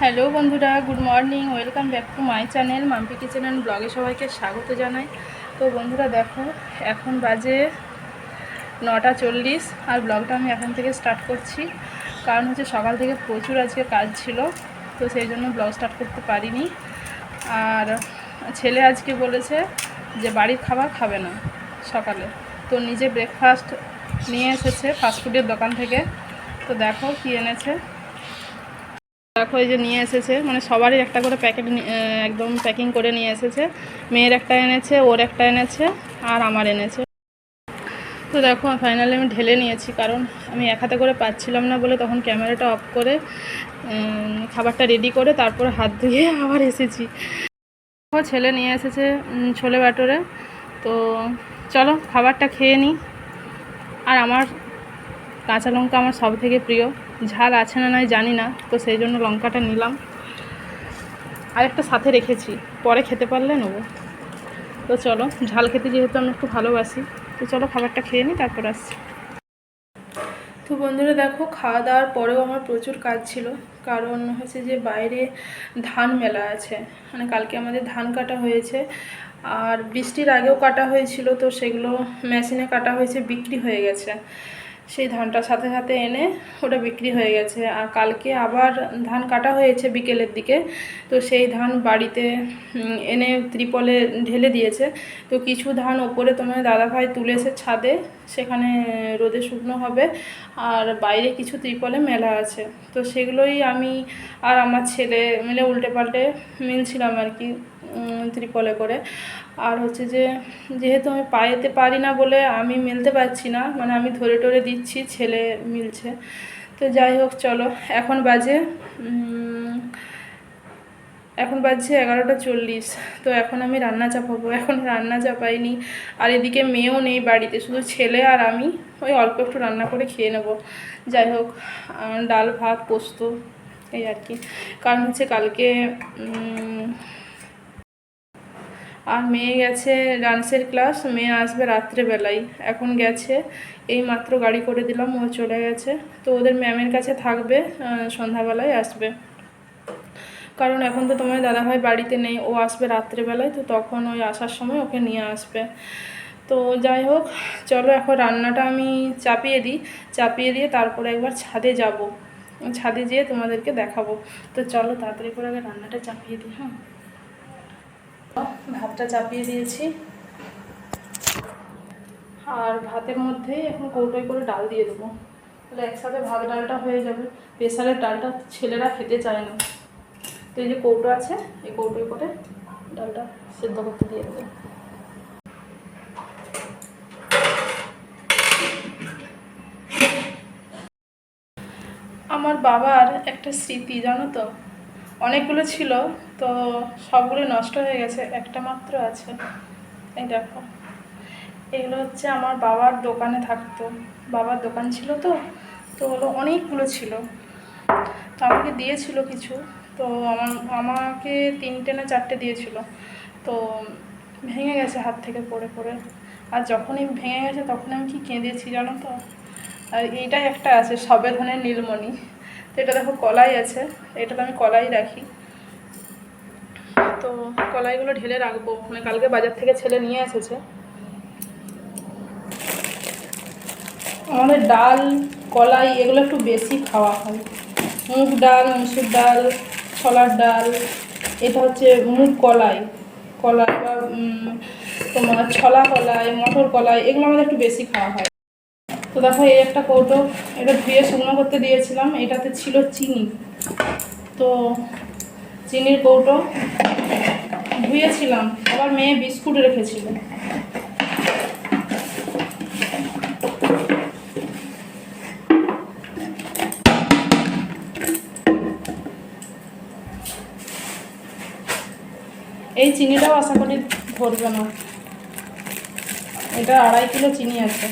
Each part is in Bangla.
হ্যালো বন্ধুরা, good morning, welcome back to my channel Mampi kitchen and ব্লগে সবাইকে স্বাগত জানাই। তো বন্ধুরা দেখো, এখন বাজে নটা চল্লিশ আর ব্লগটা আমি এখন থেকে স্টার্ট করছি। কারণ হচ্ছে সকাল থেকে প্রচুর আজকে কাজ ছিল, তো সেই জন্য ব্লগ স্টার্ট করতে পারিনি। আর ছেলে আজকে বলেছে যে বাড়ির খাবার খাবে না সকালে। তো নিজে ব্রেকফাস্ট নিয়ে এসেছে ফাস্টফুডের দোকান থেকে। তো দেখো কী এনেছে। দেখো এই যে নিয়ে এসেছে মানে সবারই একটা করে প্যাকেট একদম প্যাকিং করে নিয়ে এসেছে। মেয়ের একটা এনেছে, ওর একটা এনেছে, আর আমার এনেছে। তো দেখো ফাইনালি আমি ঢেলে নিয়েছি, কারণ আমি এক হাতে করে পাচ্ছিলাম না বলে তখন ক্যামেরাটা অফ করে খাবারটা রেডি করে তারপর হাত ধুয়ে আবার এসেছি। ছেলে নিয়ে এসেছে ছোলে বাটোরে। তো চলো, খাবারটা খেয়ে নিই আর আমার কাঁচা লঙ্কা আমার সব থেকে প্রিয়। ঝাল আছে না নয় জানি না, তো সেই জন্য লঙ্কাটা নিলাম। আর একটা সাথে রেখেছি, পরে খেতে পারলে নেব। তো চলো, ঝাল খেতে যেহেতু আমি একটু ভালোবাসি, তো চলো খাবারটা খেয়ে নিই, তারপর আসছি। তো বন্ধুরা দেখো, খাওয়া দাওয়ার পরেও আমার প্রচুর কাজ ছিল, কারণ হচ্ছে যে বাইরে ধান মেলা আছে মানে কালকে আমাদের ধান কাটা হয়েছে, আর বৃষ্টির আগেও কাটা হয়েছিল, তো সেগুলো মেশিনে কাটা হয়েছে, বিক্রি হয়ে গেছে। সেই ধানটা সাথে সাথে এনে ওটা বিক্রি হয়ে গেছে। আর কালকে আবার ধান কাটা হয়েছে বিকেলের দিকে। তো সেই ধান বাড়িতে এনে ত্রিপলে ঢেলে দিয়েছে। তো কিছু ধান ওপরে তোমার দাদাভাই তুলেছে ছাদে, সেখানে রোদে শুকনো হবে। আর বাইরে কিছু ত্রিপলে মেলা আছে। তো সেগুলোই আমি আর আমার ছেলে মিলে উল্টে পাল্টে মিলছিলাম আর কি। ত্রিপলে করে। আর হচ্ছে যে, যেহেতু আমি পায়েতে পারি না বলে আমি মিলতে পারছি না মানে আমি ধরে টরে দিচ্ছি, ছেলে মিলছে। তো যাই হোক, চলো, এখন বাজে এখন বাজছে এগারোটা চল্লিশ। তো এখন আমি রান্না চাপাবো, এখন রান্না চাপাইনি। আর এদিকে মেয়েও নেই বাড়িতে, শুধু ছেলে আর আমি। ওই অল্প একটু রান্না করে খেয়ে নেব। যাই হোক ডাল, ভাত, পোস্ত, এই আর কি। কারণ হচ্ছে কালকে আর মেয়ে গেছে ডান্সের ক্লাস, মেয়ে আসবে রাত্রেবেলায়। এখন গেছে, এই মাত্র গাড়ি করে দিলাম, ও চলে গেছে। তো ওদের ম্যামের কাছে থাকবে সন্ধ্যাবেলায় আসবে। কারণ এখন তো তোমার দাদাভাই বাড়িতে নেই, ও আসবে রাত্রেবেলায়, তো তখন ওই আসার সময় ওকে নিয়ে আসবে। তো যাই হোক, চলো এখন রান্নাটা আমি চাপিয়ে দিই। চাপিয়ে দিয়ে তারপরে একবার ছাদে যাব। ছাদে যেয়ে তোমাদেরকে দেখাবো। তো চলো তাড়াতাড়ি করে আগে রান্নাটা চাপিয়ে দিই হ্যাঁ? ভাতটা চাপিয়ে দিয়েছি। আর ভাতের মধ্যেই এখন কৌটোয় করে ডাল দিয়ে দেবো। তাহলে একসাথে ভাত ডালটা হয়ে যাবে। প্রেশারের ডালটা ছেলেরা খেতে চায় না। তো এই যে কৌটো আছে, এই কৌটোয় করে ডালটা সেদ্ধ করতে দিয়ে দেবো। আমার বাবার একটা স্মৃতি, জানো তো? অনেকগুলো ছিল, তো সবগুলো নষ্ট হয়ে গেছে, একটা মাত্র আছে। এই দেখো, এগুলো হচ্ছে আমার বাবার দোকানে থাকতো। বাবার দোকান ছিল তো তো হলো অনেকগুলো ছিল। তো আমাকে দিয়েছিল কিছু, তো আমার, আমাকে তিনটে না চারটে দিয়েছিল। তো ভেঙে গেছে হাত থেকে পড়ে পড়ে। আর যখনই ভেঙে গেছে তখন আমি কি কেঁদেছি জানো তো? আর এইটাই একটা আছে সবে ধনের নীলমণি। তো এটা দেখো কলাই আছে, এটাতে আমি কলাই রাখি। তো কলাইগুলো ঢেলে রাখব। মানে কালকে বাজার থেকে ছেলে নিয়ে এসেছে। আমাদের ডাল, কলাই, এগুলো একটু বেশি খাওয়া হয়। মুগ ডাল, মুসুর ডাল, ছোলার ডাল, এটা হচ্ছে মুগ কলাই। কলাই বা তোমার ছলা কলাই, মটর কলাই, এগুলো আমাদের একটু বেশি খাওয়া হয়। তো দেখো, এই একটা কৌটো। এটা ধুয়ে শুকনো করতে দিয়েছিলাম। এটাতে ছিল চিনি। তো চিনির কৌটো ধুয়েছিলাম। আবার মেয়ে বিস্কুট রেখেছিল। এই চিনিটাও আশা করি ধরবে না। এটা আড়াই কিলো চিনি আছে।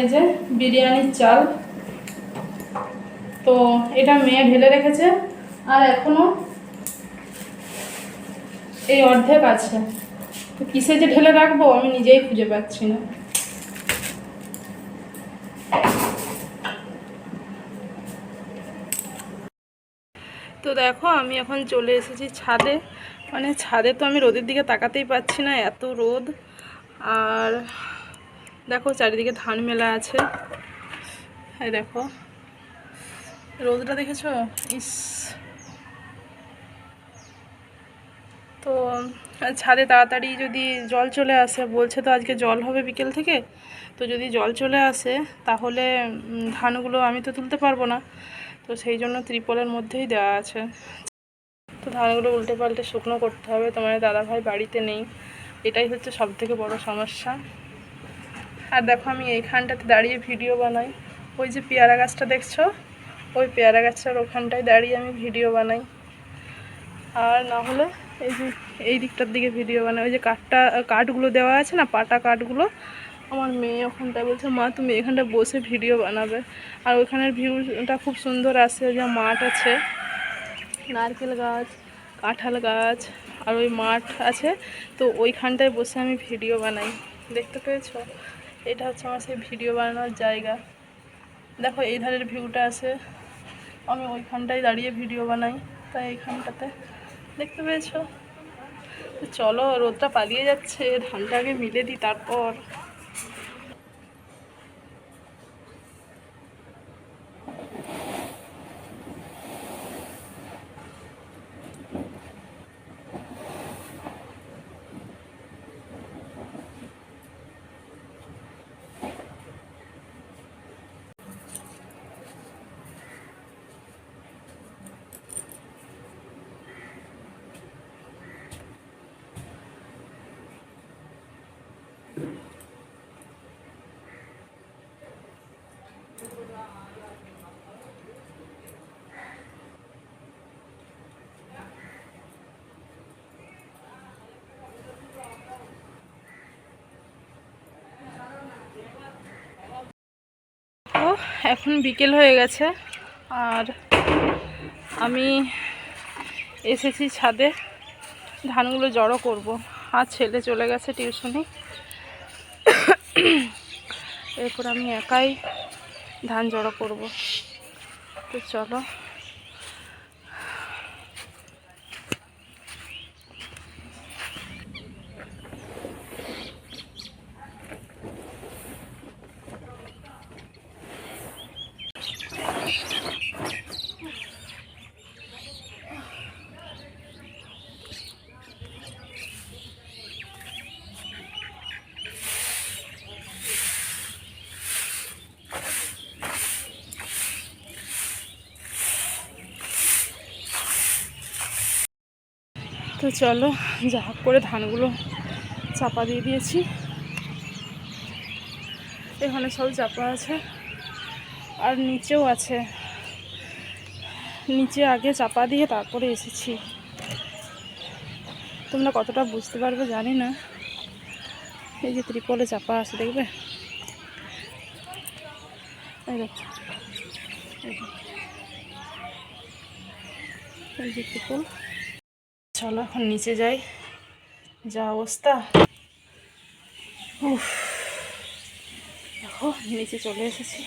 এই যে বিরিয়ানির চাল। তো এটা মেয়ে ঢেলে রেখেছে আর এখনও এই অর্ধেক আছে। তো কিসে যে ঢেলে রাখব আমি নিজেই খুঁজে পাচ্ছি না। তো দেখো আমি এখন চলে এসেছি ছাদে। মানে ছাদে তো আমি রোদের দিকে তাকাতেই পাচ্ছি না, এত রোদ। আর দেখো, চারিদিকে ধান মেলা আছে। এই দেখো। রোদটা দেখেছ? ইস। তো ছাদে তাড়াতাড়ি যদি জল চলে আসে, বলছে তো আজকে জল হবে বিকেল থেকে। তো যদি জল চলে আসে, তাহলে ধানগুলো আমি তো তুলতে পারব না। তো সেই জন্য ত্রিপলের মধ্যেই দেওয়া আছে। তো ধানগুলো উল্টে পাল্টে শুকনো করতে হবে। তোমার দাদাভাই বাড়িতে নেই। এটাই হচ্ছে সব থেকে বড় সমস্যা। আর দেখো আমি এইখানটাতে দাঁড়িয়ে ভিডিও বানাই। ওই যে পেয়ারা গাছটা দেখছ? ওই পেয়ারা গাছটার ওখানটায় দাঁড়িয়ে আমি ভিডিও বানাই। আর না হলে এই যে এই দিকটার দিকে ভিডিও বানাই। ওই যে কাঠটা, কাঠগুলো দেওয়া আছে না, পাটা কাঠগুলো? আমার মেয়ে ওখানটায় বলছে, মা, তুমি এখানটা বসে ভিডিও বানাবে। আর ওইখানের ভিউটা খুব সুন্দর ওই যে মাঠ আছে, নারকেল গাছ, কাঁঠাল গাছ, আর ওই মাঠ আছে। তো ওইখানটায় বসে আমি ভিডিও বানাই। দেখতে পেয়েছ? এটা হচ্ছে আমার সেই ভিডিও বানানোর জায়গা। দেখো, এই ধারের ভিউটা আছে। আমি ওইখানটায় দাঁড়িয়ে ভিডিও বানাই, তাই এইখানটাতে দেখতে পেয়েছ? চলো, রোদটা পালিয়ে যাচ্ছে ধানটা আগে মিলে দিই তারপর। এখন বিকেল হয়ে গেছে, আর আমি এসেছি ছাদে, ধানগুলো জড়ো করব। আর ছেলে চলে গেছে টিউশনি। এরপর আমি একাই ধান জড়ো করব। তো চলো। তো চলো, যা করে ধানগুলো চাপা দিয়ে দিয়েছি। এখানে সব চাপা আছে, আর নিচেও আছে। নিচে আগে চাপা দিয়ে তারপরে এসেছি। তোমরা কতটা বুঝতে পারবে জানি না। এই যে ত্রিপলে চাপা আছে, দেখবে? এই এই যে ত্রিপল। চলো এখন নিচে যাই। যা অবস্থা। উফ। দেখো, নিচে চলে এসেছি।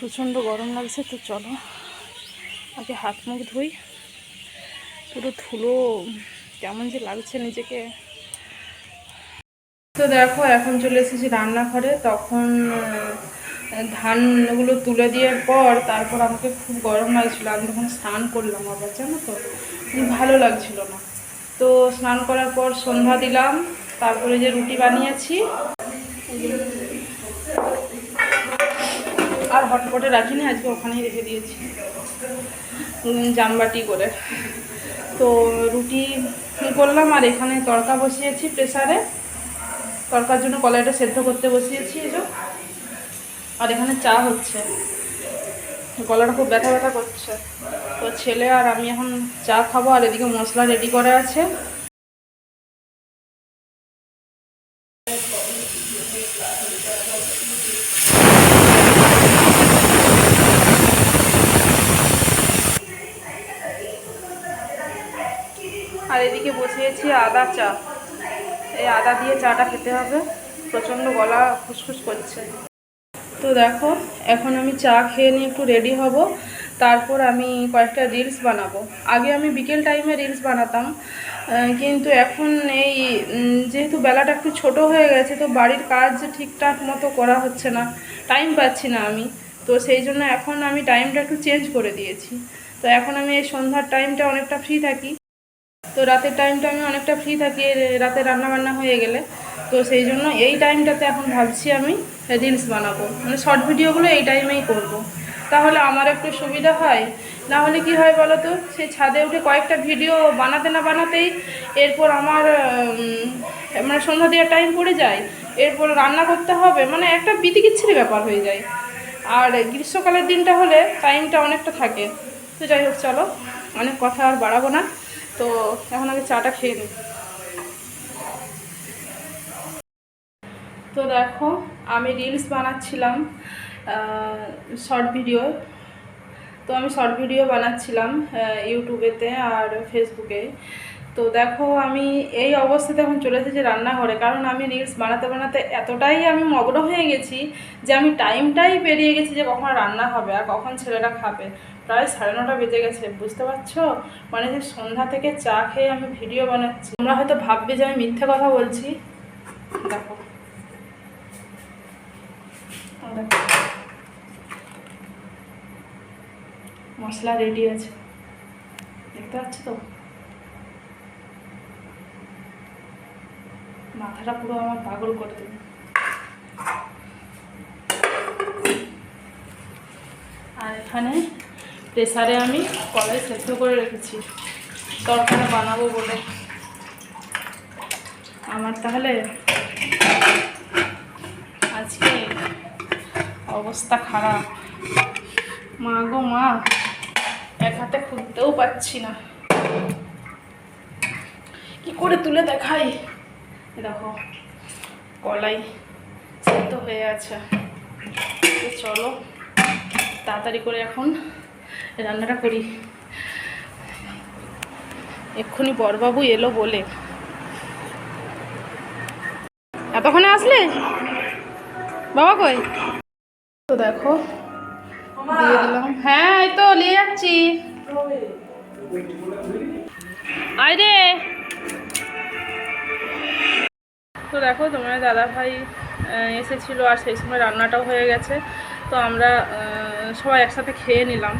প্রচণ্ড গরম লাগছে, তো চলো। আগে হাত মুখ ধুই। পুরো ধুলো কেমন যে লাগছে নিজেকে। তো দেখো, এখন চলে এসেছি রান্নাঘরে। তখন ধানগুলো তুলে দেওয়ার পর তারপর আমাকে খুব গরম লাগছিল। আমি তখন স্নান করলাম আবার, জানো তো? ভালো লাগছিল না। তো স্নান করার পর সন্ধ্যা দিলাম, তারপরে যে রুটি বানিয়েছি, আর হটপটে রাখিনি, আজকে ওখানেই রেখে দিয়েছি। জামবাটি করে। তো রুটি করলাম, আর এখানে তড়কা বসিয়েছি প্রেসারে। তরকার জন্য কলাইটা সেদ্ধ করতে বসিয়েছি যে। আর এখানে চা হচ্ছে। গলাটা খুব ব্যথা ব্যথা করছে। তো ছেলে আর আমি এখন চা খাব আর এদিকে মশলা রেডি করে আছে। আর এদিকে বসিয়েছি আদা চা। এই আদা দিয়ে চাটা খেতে হবে। প্রচণ্ড গলা খুসখুস করছে। তো দেখো, এখন আমি চা খেয়ে নিয়ে একটু রেডি হব। তারপর আমি কয়েকটা রিলস বানাবো। আগে আমি বিকেল টাইমে রিলস বানাতাম কিন্তু এখন এই যেহেতু বেলাটা একটু ছোট হয়ে গেছে, তো বাড়ির কাজ ঠিকঠাক মতো করা হচ্ছে না টাইম পাচ্ছি না আমি। তো সেই জন্য এখন আমি টাইমটা একটু চেঞ্জ করে দিয়েছি। তো এখন আমি এই সন্ধ্যার টাইমটা অনেকটা ফ্রি থাকি। তো রাতের টাইমটা আমি অনেকটা ফ্রি থাকি রাতে রান্না বান্না হয়ে গেলে। তো সেই জন্য এই টাইমটাতে এখন ভাবছি আমি রিলস বানাবো। মানে শর্ট ভিডিওগুলো এই টাইমেই করব। তাহলে আমার একটু সুবিধা হয়। না হলে কি হয় বলো তো সেই ছাদে উঠে কয়েকটা ভিডিও বানাতে না বানাতেই এরপর আমার মানে সন্ধ্যা দেওয়ার টাইম পড়ে যায়। এরপর রান্না করতে হবে। মানে একটা বিতিকিচ্ছিরি ব্যাপার হয়ে যায়। আর গ্রীষ্মকালের দিনটা হলে টাইমটা অনেকটা থাকে। তো যাই হোক, চলো। অনেক কথা আর বাড়াবো না। তো এখন আগে চাটা খেয়ে নিই। তো দেখো, আমি রিলস বানাচ্ছিলাম শর্ট ভিডিও তো আমি শর্ট ভিডিও বানাচ্ছিলাম ইউটিউবেতে আর ফেসবুকে তো দেখো, আমি এই অবস্থাতে এখন চলে এসেছি রান্নাঘরে, কারণ আমি রিলস বানাতে বানাতে এতটাই আমি মগ্ন হয়ে গেছি যে আমি টাইমটাই পেরিয়ে গেছি যে কখন রান্না হবে আর কখন ছেলেরা খাবে। প্রায় সাড়ে নটা বেজে গেছে, বুঝতে পারছ? মানে যে সন্ধ্যা থেকে চা খেয়ে আমি ভিডিও বানাচ্ছি। তোমরা হয়তো ভাববে যে আমি মিথ্যে কথা বলছি। দেখো। মশলা রেডি আছে। দেখতে পাচ্ছ তো? মাথাটা পুরো আমার পাগল করে দেবে। আর এখানে প্রেসারে আমি কলাই সেদ্ধ করে রেখেছি। তরকারি বানাবো বলে। আমার তাহলে আজকে অবস্থা খারাপ। মা গো মা, এক হাতে খুলতেও পাচ্ছি না। কি করে তুলে দেখাই? দেখো, কলাই সেদ্ধ হয়ে আছে। তো চলো, তাড়াতাড়ি করে এখন রান্নাটা করি। এক্ষুনি বরবাবু এলো বলে। এতক্ষণে আসলে? বাবা কই? তো দেখো, দিয়ে দিলাম। হ্যাঁ এই তো নিয়ে যাচ্ছি। আয় তো দেখো, তোমার দাদা ভাই এসেছিল আর সেই সময় রান্নাটাও হয়ে গেছে। তো আমরা সবাই একসাথে খেয়ে নিলাম।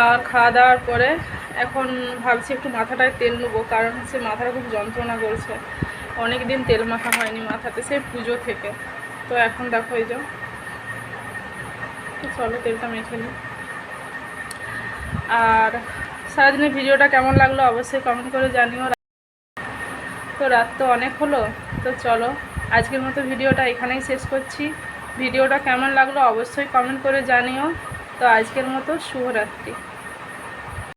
আর খাওয়া দাওয়ার পরে এখন ভাবছি একটু মাথাটায় তেল নেব, কারণ হচ্ছে মাথাটা খুব যন্ত্রণা করছে। অনেক দিন তেল মাখা হয়নি মাথাতে, সেই পুজো থেকে। তো এখন দেখো এই যে চলো তেলটা মেখে নিই আর সারাদিনের ভিডিওটা কেমন লাগল অবশ্যই কমেন্ট করে জানিও। তো রাত তো অনেক হলো, তো চলো আজকের মতো ভিডিওটা এখানেই শেষ করছি। ভিডিওটা কেমন লাগল অবশ্যই কমেন্ট করে জানিও। তো আজকের মতো শুভরাত্রি।